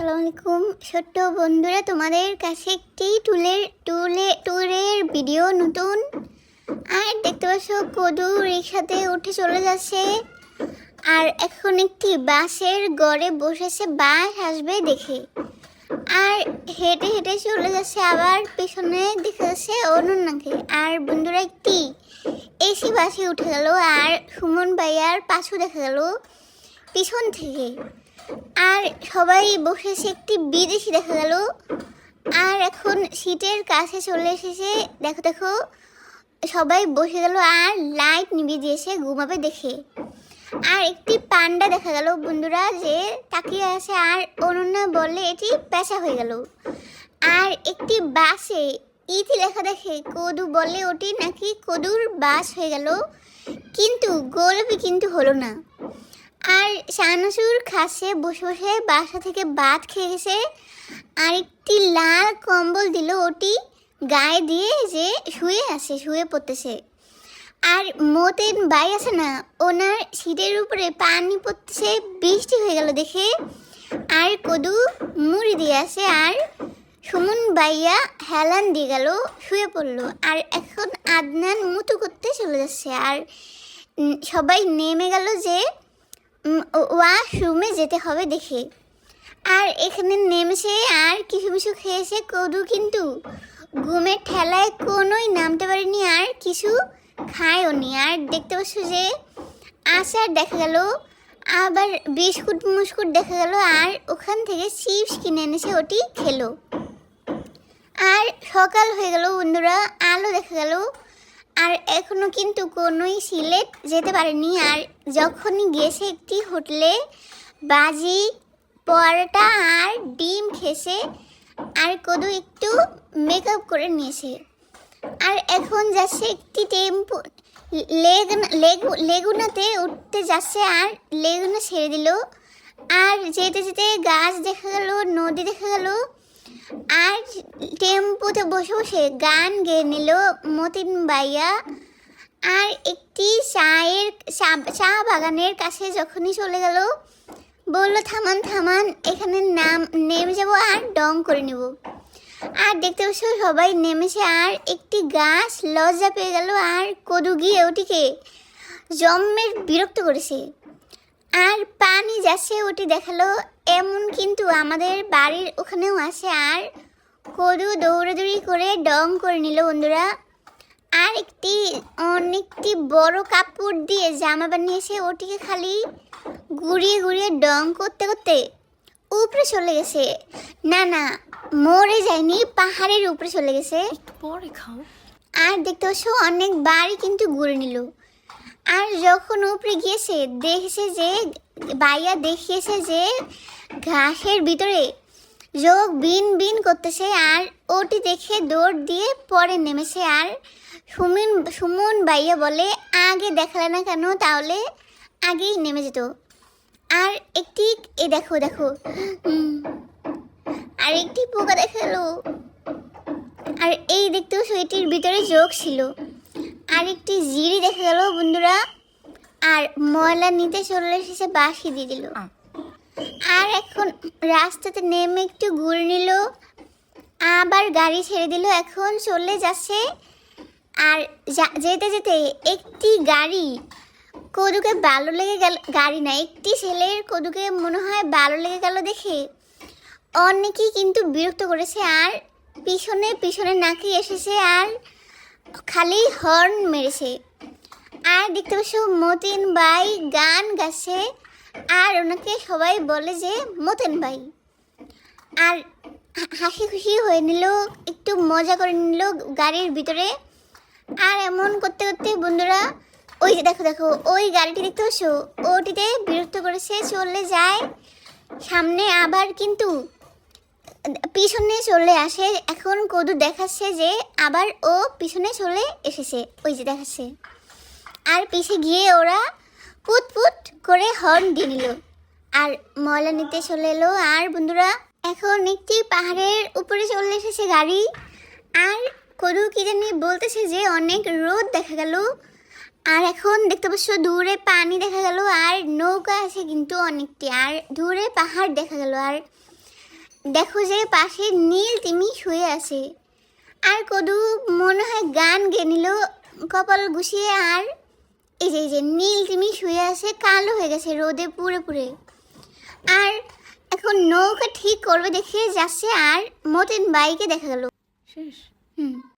আলাইকুম ছোট্ট বন্ধুরা, তোমাদের কাছে একটি টুলের টুলে ট্যুরের ভিডিও নতুন। আর দেখতে পাচ্ছ, কদু রিক্সাতে উঠে চলে যাচ্ছে। আর এখন একটি বাসের গড়ে বসেছে। বাস আসবে দেখে। আর হেঁটে হেঁটে চলে যাচ্ছে, আবার পিছনে দেখে যাচ্ছে অনন্যাকে আর বন্ধুরা একটি এসি বাসে উঠে গেল, আর সুমন ভাইয়ার পাশু দেখা গেল পিছন থেকে। আর সবাই বসেছে একটি বিদেশি দেখা গেল। আর এখন সিটের কাছে চলে এসেছে, দেখো দেখো, সবাই বসে গেল আর লাইট নিভিয়ে দিয়েছে, ঘুমাবে দেখে। আর একটি পান্ডা দেখা গেল, বন্ধুরা, যে তাকিয়ে আছে আর অনন্যা বললে এটি পেশা হয়ে গেল। আর একটি বাসে ইতি লেখা দেখে কদু বলে ওটি নাকি কদুর বাস হয়ে গেল। কিন্তু গোলবি কিন্তু হলো না। আর শানাসুর খাসে বসে বসে বাসা থেকে ভাত খেয়ে গেছে। আর একটি লাল কম্বল দিল ওটি গায়ে দিয়ে যে শুয়ে আছে, শুয়ে পড়তেছে। আর মতেন বাই আছে না, ওনার সিটের উপরে পানি পড়ছে বৃষ্টি হয়ে গেল দেখে। আর কদু মুড়ি দিয়ে আছে, আর সুমন বাইয়া হেলান দিয়ে গেল, শুয়ে পড়ল। আর এখন আদনান মুতু করতে চলে যাচ্ছে, আর সবাই নেমে গেল যে ওয়াশরুমে যেতে হবে দেখে। আর এখানে নেমেছে, আর কিছু কিছু খেয়েছে কদু কিন্তু। ঘুমের ঠেলায় কোনোই নামতে পারেনি, আর কিছু খায়ও আর দেখতে পাচ্ছ যে আচার দেখা গেল, আবার বিস্কুট মুস্কুট দেখা গেল, আর ওখান থেকে চিপস কিনে এনেছে ওটি খেলো। আর সকাল হয়ে গেল বন্ধুরা, আলো দেখা গেল, আর এখনও কিন্তু কোনোই সিলেট যেতে পারেনি। আর যখনই গেছে একটি হোটেলে, বাজি, পরোটা আর ডিম খেয়েছে, আর কদু একটু মেকআপ করে নিয়েছে। আর এখন যাচ্ছে একটি টেম্পো। লেগুনা লেগু লেগুনাতে উঠতে যাচ্ছে আর লেগুনা ছেড়ে দিল। আর যেতে যেতে গাছ দেখা গেল, নদী দেখা গেল। আর টেম্পোতে বসে বসে গান গেয়ে নিল মতিন বাইয়া আর একটি চায়ের চা- চা বাগানের কাছে যখনই চলে গেল, বলল, থামান থামান, এখানে নাম নেমে যাব আর ডং করে নেব। আর দেখতে পাচ্ছ সবাই নেমেছে, আর একটি গাছ লজ্জা পেয়ে গেল, আর কদু গিয়ে ওটিকে জম্মের বিরক্ত করেছে। আর পানি যাচ্ছে ওটি দেখাল, এমন কিন্তু আমাদের বাড়ির ওখানেও আছে, আর কদু দৌড়াদৌড়ি করে ডং করে নিল বন্ধুরা। আর একটি, অনেকটি বড় কাপড় দিয়ে জামা বানিয়েছে, ওটিকে খালি ঘুরিয়ে ঘুরিয়ে ডং করতে করতে। উপরে চলে গেছে। না না মরে যায়নি পাহাড়ের উপরে চলে গেছে। পরে খাও। আর দেখতে পাচ্ছ অনেক বাড়ি কিন্তু ঘুরে নিল। আর যখন উপরে গিয়েছে দেখেছে যে বাইয়া দেখিয়েছে যে ঘাসের ভিতরে যোগ বিন বিন করতেছে আর ওটি দেখে দৌড় দিয়ে পরে নেমেছে। আর সুমন সুমন বাইয়া বলে আগে দেখালে না কেন? তাহলে আগেই নেমে যেত। আর একটি এ দেখো দেখো। আর একটি পোকা দেখাল। আর এই দেখতেও সেটির ভিতরে যোগ ছিল। আর একটি জিরি দেখা গেল বন্ধুরা। আর ময়লা নিতে চলে এসেছে বাসি দিয়ে দিল। আর এখন রাস্তাতে নেমে একটু ঘুরে নিল। আবার গাড়ি ছেড়ে দিল এখন চলে যাচ্ছে। আর যেতে যেতে একটি গাড়ি কদুকে ভালো লেগে গেল, গাড়ি না, একটি ছেলের কদুকে মনে হয় ভালো লেগে গেল দেখে। অনেকেই কিন্তু বিরক্ত করেছে আর পিছনে পিছনে নাকি এসেছে আর খালি হর্ন মেরেছে। আর দেখতে পাচ্ছ, মতিন ভাই গান গাছে আর ওনাকে সবাই বলে যে, মতিন ভাই। আর হাসি খুশি হয়ে নিল, একটু মজা করে নিল গাড়ির ভিতরে। আর এমন করতে করতে বন্ধুরা ওই যে দেখো দেখো, ওই গাড়িটি দেখতে পাচ্ছ? ওটিতে বিরক্ত করেছে চলে যায়। সামনে আবার কিন্তু পিছনে চলে আসে। এখন কদু দেখাচ্ছে যে আবার ও পিছনে চলে এসেছে। ওই যে দেখাচ্ছে। আর পিছে গিয়ে ওরা পুত পুত করে হর্ন দিয়ে নিল আর ময়লা নিতে চলে এলো। আর বন্ধুরা, এখন একটি পাহাড়ের উপরে চলে এসেছে গাড়ি। আর কদু কি জানি বলতেছে যে অনেক রোদ দেখা গেল। আর এখন দেখতে পাচ্ছ দূরে পানি দেখা গেল আর নৌকা আছে কিন্তু অনেকটি। আর দূরে পাহাড় দেখা গেল। আর দেখো যে পাশে নীল তিমি শুয়ে আছে। আর কদু মনে হয় গান গেয়ে নিল কপাল গুছিয়ে আর এই যে এই যে নীল তিমি শুয়ে আছে কালো হয়ে গেছে রোদে পুড়ে পুড়ে। আর এখন নৌকা ঠিক করবে দেখে যাচ্ছে আর মতিন বাইকে দেখা গেল। শেষ। হুম।